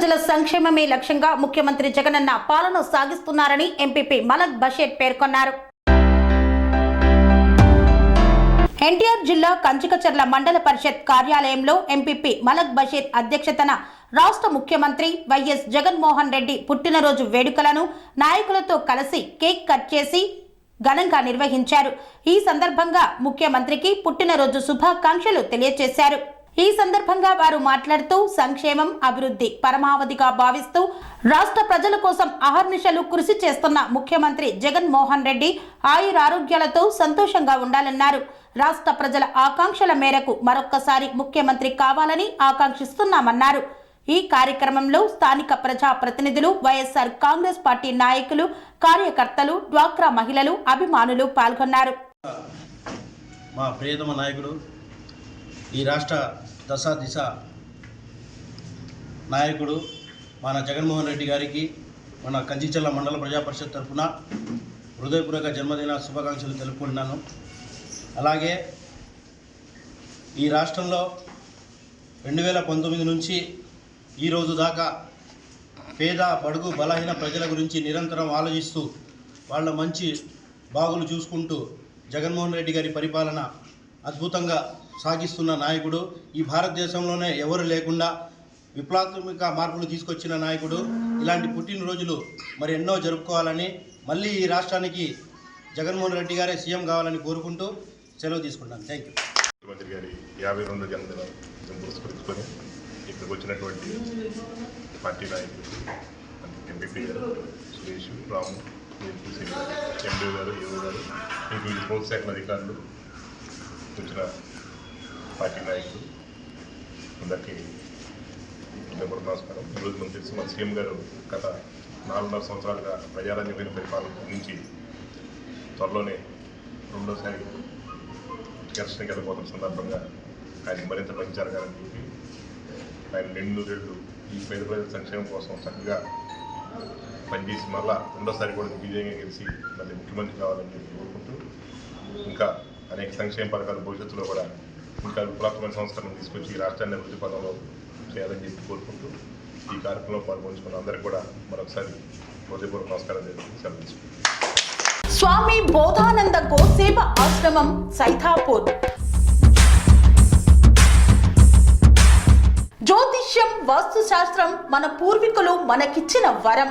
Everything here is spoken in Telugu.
ప్రజల సంక్షేమమే లక్ష్యంగా ముఖ్యమంత్రి జగనన్న పాలన సాగిస్తున్నారని ఎంపీపీ మలక్ బషీర్ పేర్కొన్నారు. ఎన్టీఆర్ జిల్లా కంచికచర్ల మండల పరిషత్ కార్యాలయంలో ఎంపీపీ మలక్ బషీర్ అధ్యక్షతన రాష్ట్ర ముఖ్యమంత్రి వైఎస్ జగన్మోహన్ రెడ్డి పుట్టినరోజు వేడుకలను నాయకులతో కలిసి కేక్ కట్ చేసి ఘనంగా నిర్వహించారు. ఈ సందర్భంగా ముఖ్యమంత్రికి పుట్టినరోజు శుభాకాంక్షలు తెలియజేశారు. ఈ సందర్భంగా వారు మాట్లాడుతూ సంక్షేమం అభివృద్ధి పరమావధిగా భావిస్తూ రాష్ట్ర ప్రజల కోసం అహర్నిశలు కృషి చేస్తున్న ముఖ్యమంత్రి జగన్మోహన్ రెడ్డి ఆయురారోగ్యాలతో సంతోషంగా ఉండాలన్నారు. రాష్ట్ర ప్రజల ఆకాంక్షల మేరకు మరొక్కసారి ముఖ్యమంత్రి కావాలని ఆకాంక్షిస్తున్నామన్నారు. ఈ కార్యక్రమంలో స్థానిక ప్రజా ప్రతినిధులు వైఎస్ఆర్ కాంగ్రెస్ పార్టీ నాయకులు కార్యకర్తలు డ్వాక్రా మహిళలు అభిమానులు పాల్గొన్నారు. మా ప్రియతమ నాయకుడు ఈ రాష్ట్ర దశ దిశ నాయకుడు మన జగన్మోహన్ రెడ్డి గారికి మన కంచిచెల్ల మండల ప్రజా పరిషత్ తరఫున హృదయపూర్వక జన్మదిన శుభాకాంక్షలు తెలుపుకుంటున్నాను. అలాగే ఈ రాష్ట్రంలో రెండు వేల పంతొమ్మిది నుంచి ఈ రోజు దాకా పేద బడుగు బలహీన ప్రజల గురించి నిరంతరం ఆలోచిస్తూ వాళ్ళ మంచి బాగులు చూసుకుంటూ జగన్మోహన్ రెడ్డి గారి పరిపాలన అద్భుతంగా సాగిస్తున్న నాయకుడు. ఈ భారతదేశంలోనే ఎవరు లేకుండా విప్లవాత్మక మార్పులు తీసుకొచ్చిన నాయకుడు. ఇలాంటి పుట్టినరోజులు మరి ఎన్నో జరుపుకోవాలని మళ్ళీ ఈ రాష్ట్రానికి జగన్మోహన్ రెడ్డి గారే సీఎం కావాలని కోరుకుంటూ సెలవు తీసుకుంటాను. థ్యాంక్ యూ ముఖ్యమంత్రి గారి యాభై రెండు జన్మదిన పురస్కరించుకొని ఇక్కడికి వచ్చినటువంటి పార్టీ నాయకులు ఎంపీపీ గారు సురేష్ రాము ఎంపీ గారు ఎండీ గారు ఇంకా అధికారులు వచ్చిన పార్టీ నాయకులు అందరికీ కూడా నమస్కారం ఈరోజు మనకు తెలుసు మన సీఎం గారు గత నాలుగున్నర సంవత్సరాలుగా ప్రజారాజ్యమైన పరిపాలన నుంచి త్వరలోనే రెండోసారి టికెట్స్కి వెళ్ళిపోతున్న సందర్భంగా ఆయన మరింత మంచి చెప్పి ఆయన రెండు రెండు ఈ పేద ప్రజల సంక్షేమం కోసం చక్కగా పనిచేసి మళ్ళా రెండోసారి కూడా విజయంగా గెలిచి మళ్ళీ ముఖ్యమంత్రి కావాలని చెప్పి కోరుకుంటూ ఇంకా అనేక సంక్షేమ పథకాలు భవిష్యత్తులో కూడా ఇంకా విప్లవాత్మక సంస్కరణ తీసుకొచ్చి రాష్ట్రాన్ని అభివృద్ధి పదంలో చేయాలని చెప్పి కోరుకుంటూ ఈ కార్యక్రమంలో పాల్గొంచుకున్న అందరికీ కూడా మరొకసారి హృదయపూర్వక నమస్కారం చేసి సెలవు స్వామి బోధానంద గోసేవ ఆశ్రమం సైథాపూర్ జ్యోతిష్యం వాస్తుశాస్త్రం మన పూర్వీకులు మనకిచ్చిన వరం.